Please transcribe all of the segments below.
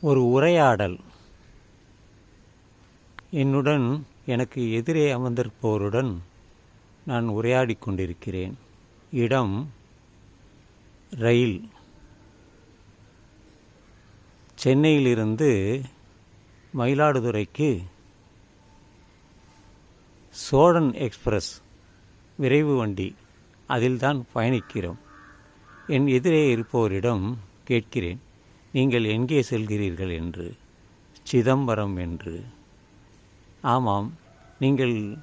ஒரு உரையாடல். என்னுடன் எனக்கு எதிரே அமர்ந்திருப்பவருடன் நான் உரையாடி கொண்டிருக்கிறேன். இடம் ரயில். சென்னையிலிருந்து மயிலாடுதுறைக்கு சோழன் எக்ஸ்பிரஸ் விரைவு வண்டி. அதில்தான் பயணிக்கிறோம். என் எதிரே இருப்பவரிடம் கேட்கிறேன். நீங்கள் எங்கே செல்கிறீர்கள் என்று சிதம்பரம் என்று. ஆமாம் நீங்கள்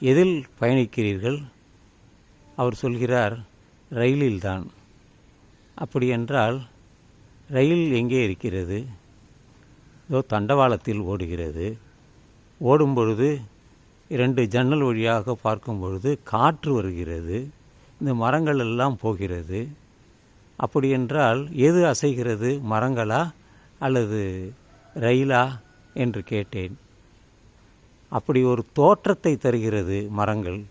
எதில் பயணிக்கிறீர்கள்? அவர் சொல்கிறார் ரயிலில்தான். அப்படியென்றால் ரயில் எங்கே இருக்கிறது? இதோ தண்டவாளத்தில் ஓடுகிறது. ஓடும் பொழுது இரண்டு ஜன்னல் வழியாக பார்க்கும் பொழுது காற்று வருகிறது. இந்த மரங்கள் எல்லாம் போகிறது. அப்படி என்றால் எது அசைகிறது மரங்களா அல்லது ரயிலா என்று கேட்டேன். அப்படி ஒரு தோற்றத்தை தருகிறது மரங்கள்.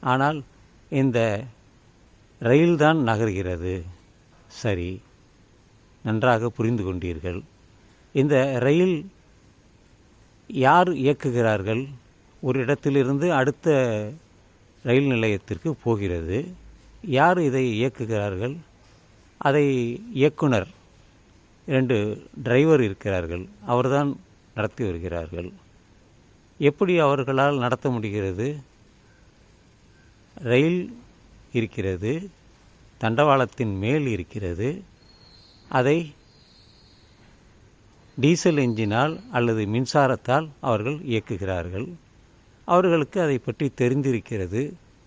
ஆனால் இந்த ரயில்தான் நகர்கிறது. சரி நன்றாக புரிந்து கொண்டீர்கள். இந்த ரயில் யார் இயக்குகிறார்கள்? ஒரு இடத்திலிருந்து அடுத்த ரயில் நிலையத்திற்கு போகிறது. யார் இதை இயக்குகிறார்கள்? அதை இயக்குனர் இரண்டு டிரைவர் இருக்கிறார்கள். அவர்தான் நடத்தி வருகிறார்கள். எப்படி அவர்களால் நடத்த முடிகிறது? ரயில் இருக்கிறது தண்டவாளத்தின் மேல் இருக்கிறது. அதை டீசல் என்ஜினால் அல்லது மின்சாரத்தால் அவர்கள் இயக்குகிறார்கள். அவர்களுக்கு அதை பற்றி தெரிந்திருக்கிறது.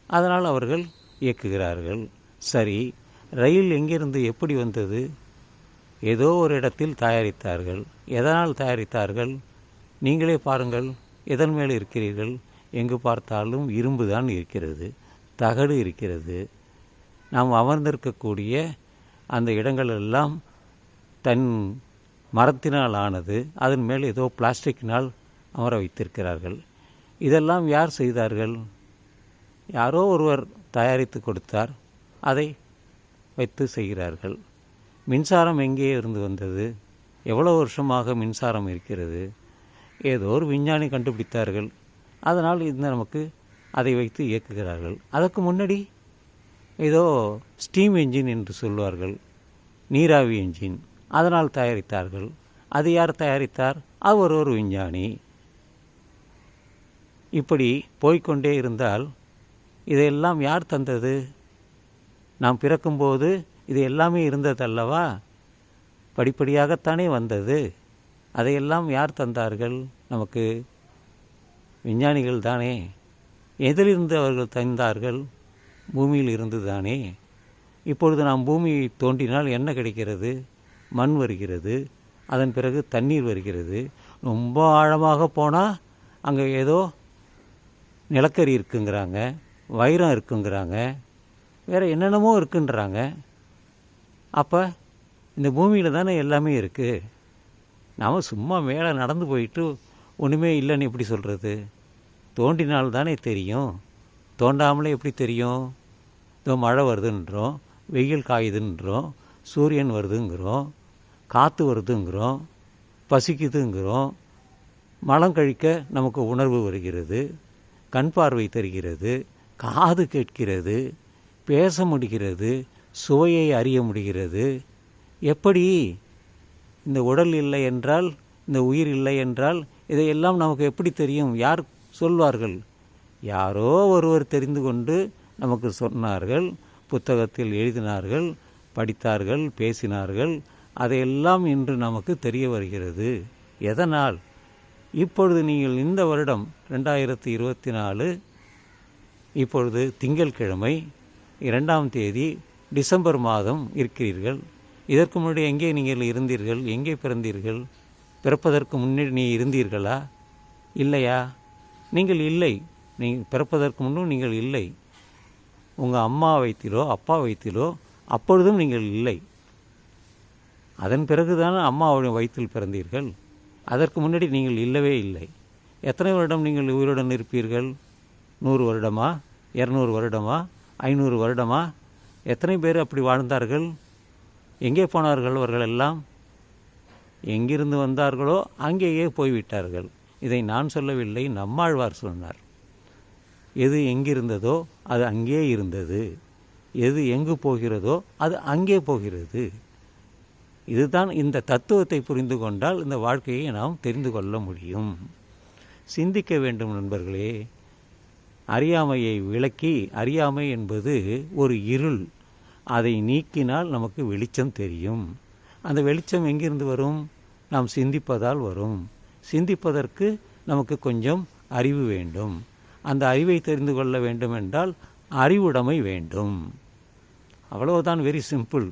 அதனால் அவர்கள் இயக்குகிறார்கள். சரி ரயில் எங்கிருந்து எப்படி வந்தது? ஏதோ ஒரு இடத்தில் தயாரித்தார்கள். எதனால் தயாரித்தார்கள்? நீங்களே பாருங்கள். எதன் மேல் இருக்கிறீர்கள்? எங்கு பார்த்தாலும் இரும்பு தான் இருக்கிறது. தகடு இருக்கிறது. நாம் அமர்ந்திருக்கக்கூடிய அந்த இடங்கள் எல்லாம் தன் மரத்தினால் ஆனது. அதன் மேல் ஏதோ பிளாஸ்டிக்கினால் அமர வைத்திருக்கிறார்கள். இதெல்லாம் யார் செய்தார்கள்? யாரோ ஒருவர் தயாரித்து கொடுத்தார். அதை வைத்து செய்கிறார்கள். மின்சாரம் எங்கே இருந்து வந்தது? எவ்வளோ வருஷமாக மின்சாரம் இருக்கிறது? ஏதோ ஒரு விஞ்ஞானி கண்டுபிடித்தார்கள். அதனால் இந்த நமக்கு அதை வைத்து இயக்குகிறார்கள். அதற்கு முன்னாடி ஏதோ ஸ்டீம் என்ஜின் என்று சொல்வார்கள். நீராவி என்ஜின். அதனால் தயாரித்தார்கள். அது யார் தயாரித்தார்? அவர் ஒரு விஞ்ஞானி. இப்படி போய்க்கொண்டே இருந்தால் இதையெல்லாம் யார் தந்தது? நாம் பிறக்கும்போது இது எல்லாமே இருந்ததல்லவா? படிப்படியாகத்தானே வந்தது. அதையெல்லாம் யார் தந்தார்கள்? நமக்கு விஞ்ஞானிகள் தானே எதிலிருந்து அவர்கள் தந்தார்கள்? பூமியில் இருந்து தானே இப்பொழுது நாம் பூமியை தோண்டினால் என்ன கிடைக்கிறது? மண் வருகிறது. அதன் பிறகு தண்ணீர் வருகிறது. ரொம்ப ஆழமாக போனால் அங்கே ஏதோ நிலக்கரி இருக்குங்கிறாங்க வைரம் இருக்குங்கிறாங்க. வேறு என்னென்னமோ இருக்குன்றாங்க. அப்போ இந்த பூமியில் தானே எல்லாமே இருக்குது நாம் சும்மா மேலே நடந்து போயிட்டு ஒன்றுமே இல்லைன்னு எப்படி சொல்கிறது தோண்டினால் தானே தெரியும். தோண்டாமலே எப்படி தெரியும்? இதோ மழை வருதுன்றோம் வெயில் காயுதுன்றோம் சூரியன் வருதுங்கிறோம் காற்று வருதுங்கிறோம் பசிக்குதுங்கிறோம். மலம் கழிக்க நமக்கு உணர்வு வருகிறது கண் பார்வை தருகிறது காது கேட்கிறது பேச முடிகிறது சுவையை அறிய முடிகிறது. எப்படி? இந்த உடல் இல்லை என்றால் இந்த உயிர் இல்லை என்றால் இதையெல்லாம் நமக்கு எப்படி தெரியும்? யார் சொல்வார்கள்? யாரோ ஒருவர் தெரிந்து கொண்டு நமக்கு சொன்னார்கள் புத்தகத்தில் எழுதினார்கள் படித்தார்கள் பேசினார்கள். அதையெல்லாம் இன்று நமக்கு தெரிய வருகிறது. எதனால்? இப்பொழுது நீங்கள் இந்த வருடம் ரெண்டாயிரத்தி இருபத்தி நாலு இப்பொழுது திங்கட்கிழமை இரண்டாம் தேதி டிசம்பர் மாதம் இருக்கிறீர்கள். இதற்கு முன்னாடி எங்கே நீங்கள் இருந்தீர்கள்? எங்கே பிறந்தீர்கள்? பிறப்பதற்கு முன்னே நீ இருந்தீர்களா? இல்லையா? நீங்கள் இல்லை. நீங்கள் பிறப்பதற்கு முன்னும் நீங்கள் இல்லை. உங்கள் அம்மா வயிற்றிலோ அப்பா வயிற்றிலோ அப்பொழுதும் நீங்கள் இல்லை. அதன் பிறகுதான் அம்மாவுடைய வயிற்றில் பிறந்தீர்கள். அதற்கு முன்னாடி நீங்கள் இல்லவே இல்லை. எத்தனை வருடம் நீங்கள் உயிருடன் இருப்பீர்கள்? நூறு வருடமா? இரநூறு வருடமா? ஐநூறு வருடமா? எத்தனை பேர் அப்படி வாழ்ந்தார்கள்? எங்கே போனார்கள் அவர்கள் எல்லாம் எங்கிருந்து வந்தார்களோ அங்கேயே போய்விட்டார்கள். இதை நான் சொல்லவில்லை நம்மாழ்வார் சொன்னார். எது எங்கிருந்ததோ அது அங்கே இருந்தது. எது எங்கு போகிறதோ அது அங்கே போகிறது. இதுதான் இந்த தத்துவத்தை புரிந்து கொண்டால் இந்த வாழ்க்கையை நாம் தெரிந்து கொள்ள முடியும். சிந்திக்க வேண்டும் நண்பர்களே அறியாமையை விளக்கி அறியாமை என்பது ஒரு இருள். அதை நீக்கினால் நமக்கு வெளிச்சம் தெரியும். அந்த வெளிச்சம் எங்கிருந்து வரும்? நாம் சிந்திப்பதால் வரும். சிந்திப்பதற்கு நமக்கு கொஞ்சம் அறிவு வேண்டும். அந்த அறிவை தெரிந்து கொள்ள வேண்டும் என்றால் அறிவுடைமை வேண்டும். அவ்வளவுதான் வெரி சிம்பிள்